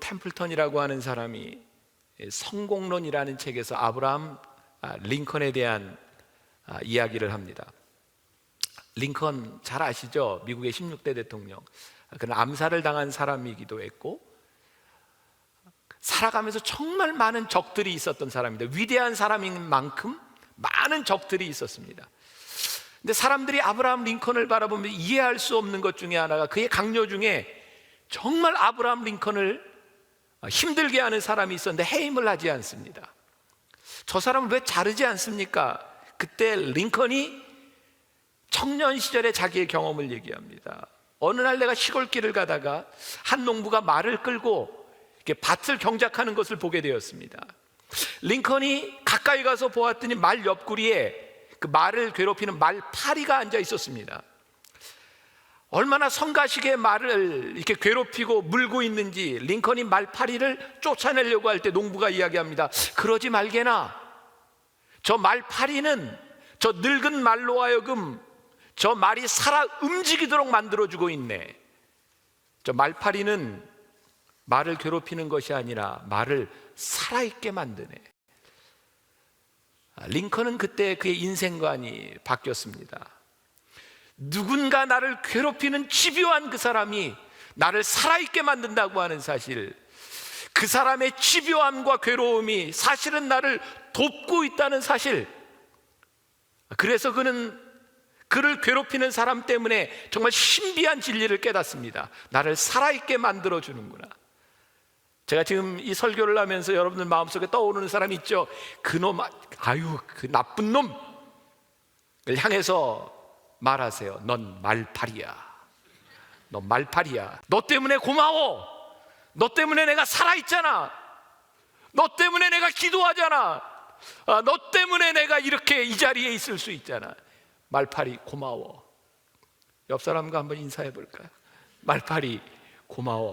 템플턴이라고 하는 사람이 성공론이라는 책에서 아브라함 아, 링컨에 대한 아, 이야기를 합니다. 링컨 잘 아시죠? 미국의 16대 대통령. 그는 암살을 당한 사람이기도 했고 살아가면서 정말 많은 적들이 있었던 사람입니다. 위대한 사람인 만큼 많은 적들이 있었습니다. 근데 사람들이 아브라함 링컨을 바라보면 이해할 수 없는 것 중에 하나가 그의 강요 중에 정말 아브라함 링컨을 힘들게 하는 사람이 있었는데 해임을 하지 않습니다. 저 사람을 왜 자르지 않습니까? 그때 링컨이 청년 시절에 자기의 경험을 얘기합니다. 어느 날 내가 시골길을 가다가 한 농부가 말을 끌고 밭을 경작하는 것을 보게 되었습니다. 링컨이 가까이 가서 보았더니 말 옆구리에 그 말을 괴롭히는 말 파리가 앉아 있었습니다. 얼마나 성가시게 말을 이렇게 괴롭히고 물고 있는지 링컨이 말파리를 쫓아내려고 할 때 농부가 이야기합니다. 그러지 말게나. 저 말파리는 저 늙은 말로 하여금 저 말이 살아 움직이도록 만들어주고 있네. 저 말파리는 말을 괴롭히는 것이 아니라 말을 살아있게 만드네. 아, 링컨은 그때 그의 인생관이 바뀌었습니다. 누군가 나를 괴롭히는 집요한 그 사람이 나를 살아있게 만든다고 하는 사실, 그 사람의 집요함과 괴로움이 사실은 나를 돕고 있다는 사실. 그래서 그는 그를 괴롭히는 사람 때문에 정말 신비한 진리를 깨닫습니다. 나를 살아있게 만들어 주는구나. 제가 지금 이 설교를 하면서 여러분들 마음속에 떠오르는 사람 있죠? 그놈, 아유, 그 나쁜 놈을 향해서 말하세요. 넌 말팔이야. 넌 말팔이야. 너 때문에 고마워. 너 때문에 내가 살아있잖아. 너 때문에 내가 기도하잖아. 아, 너 때문에 내가 이렇게 이 자리에 있을 수 있잖아. 말팔이 고마워. 옆 사람과 한번 인사해 볼까요? 말팔이 고마워.